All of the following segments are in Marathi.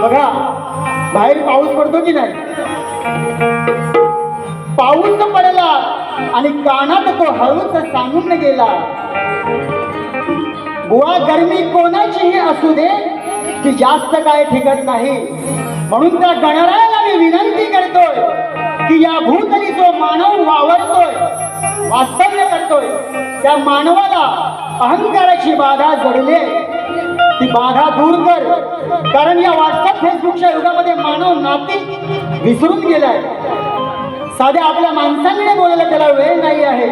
बघा बाहेर पाऊस पडतो की नाही? पाऊस पडला आणि कानात तो हळूच सांगून गेला बुवा गर्मी कोणाचीही असू दे ती जास्त काय ठिकत नाही. म्हणून त्या गणरायाला मी विनंती करतोय की या भूतली जो मानव वावरतोय वास्तव्य करतोय त्या मानवाला अहंकाराची बाधा जडले ती बाधा दूर कर. कारण या व्हॉट्सअप फेसबुकच्या युगामध्ये मानव नाती विसरून गेलाय. साध्या आपल्या माणसांकडे बोलायला त्याला वेळ नाही आहे.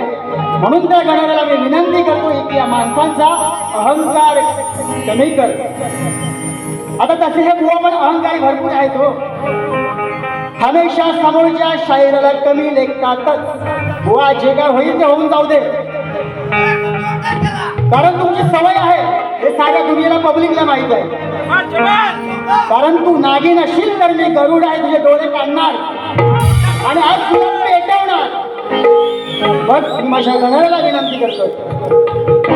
म्हणून त्या गणाऱ्याला मी विनंती करतो की या माणसांचा अहंकार कमी कर. आता तसे हे बुवा पण अहंकारी भरपूर आहेत हो. हमेशा समोरच्या शायराला कमी लेखतातच बुवा जे काय होईल ते होऊन जाऊ दे. कारण तुमची सवय आहे. हे साऱ्या दुनियेला पब्लिकला माहीत आहे. कारण तू नागिन असशील तर मी गरुड आहे तुझे डोळे काढणार. आणि आज तुला पेटवणार बघ माझ्या गणाला विनंती करतो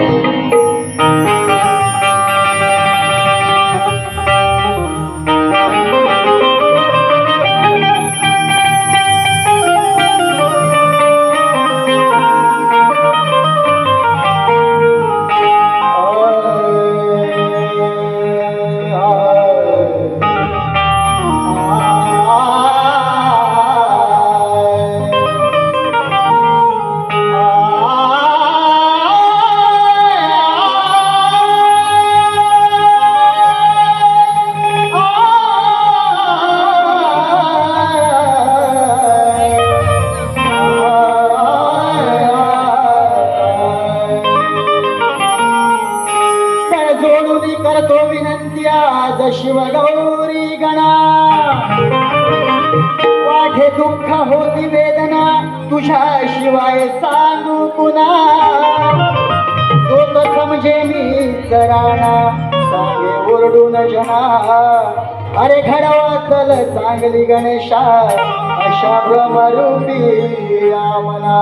गौरी गणा. वाढे दुःख होती वेदना तुझ्या शिवाय सांगू पुन्हा. तो तो समजे मी कराणा सांगे ओरडून जना अरे घडवा चल चांगली गणेशा अशा भ्रमरूपी आमना.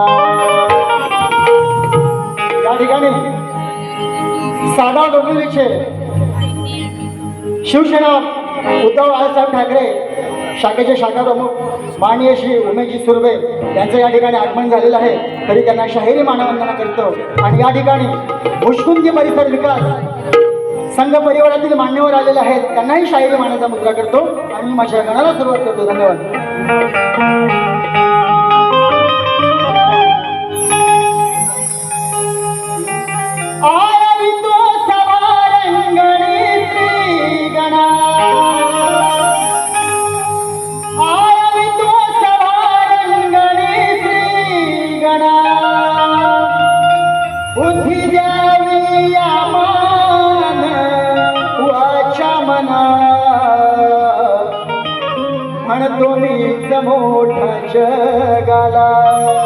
या ठिकाणी साधा डोंबिवलीचे शिवसेना उद्धव बाळासाहेब ठाकरे शाखेचे शाखा प्रमुख माननीय श्री उमेशजी सुर्वे यांचं या ठिकाणी आगमन झालेलं आहे. तरी त्यांना शाहिरी मानवंदना करतो. आणि या ठिकाणी मुश्कुंदी परिसर विकास संघ परिवारातील मान्यवर आलेले आहेत. त्यांनाही शाहिरी मानाचा मुद्रा करतो. आणि माझ्या गणाला सुरुवात करतो. धन्यवाद. Música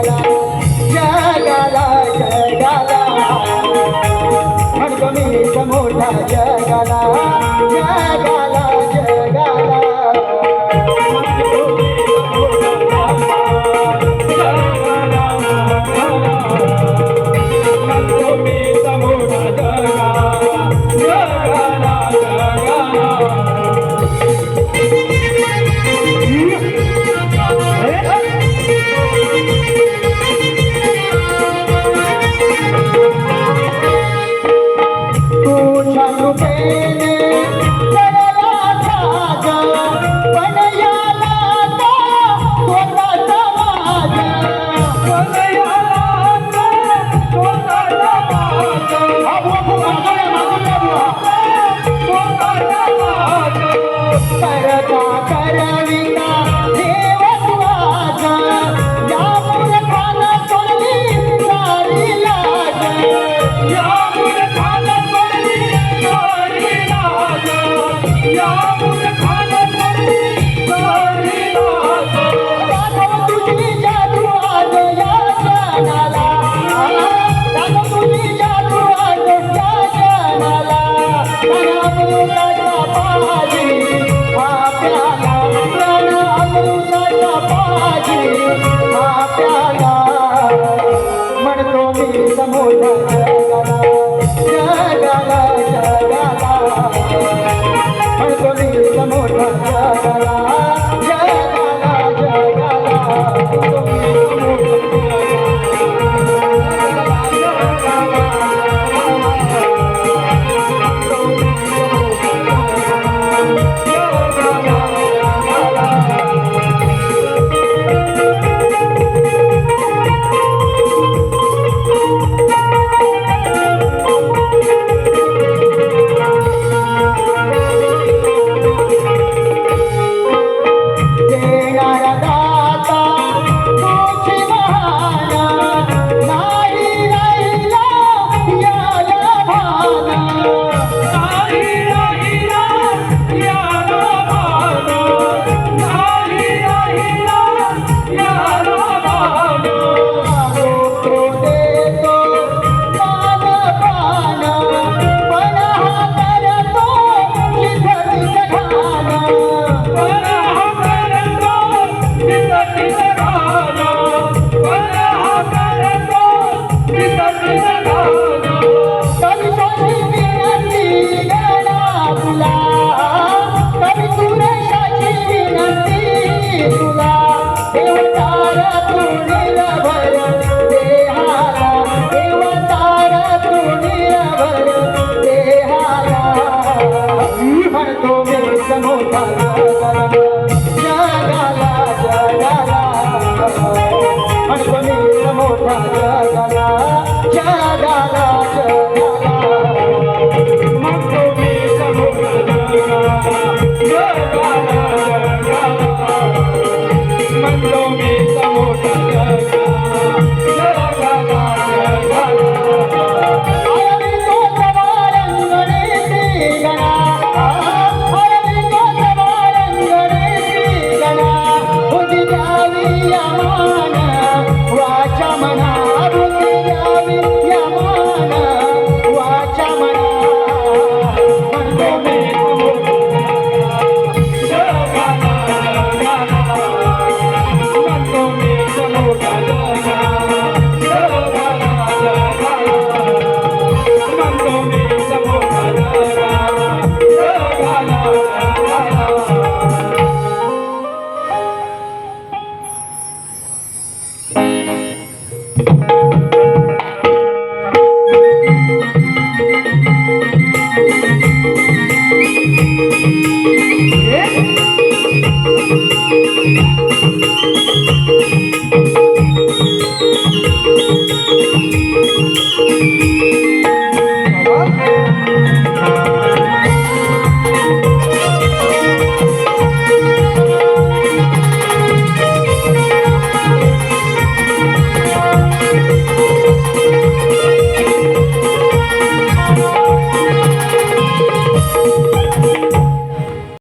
मी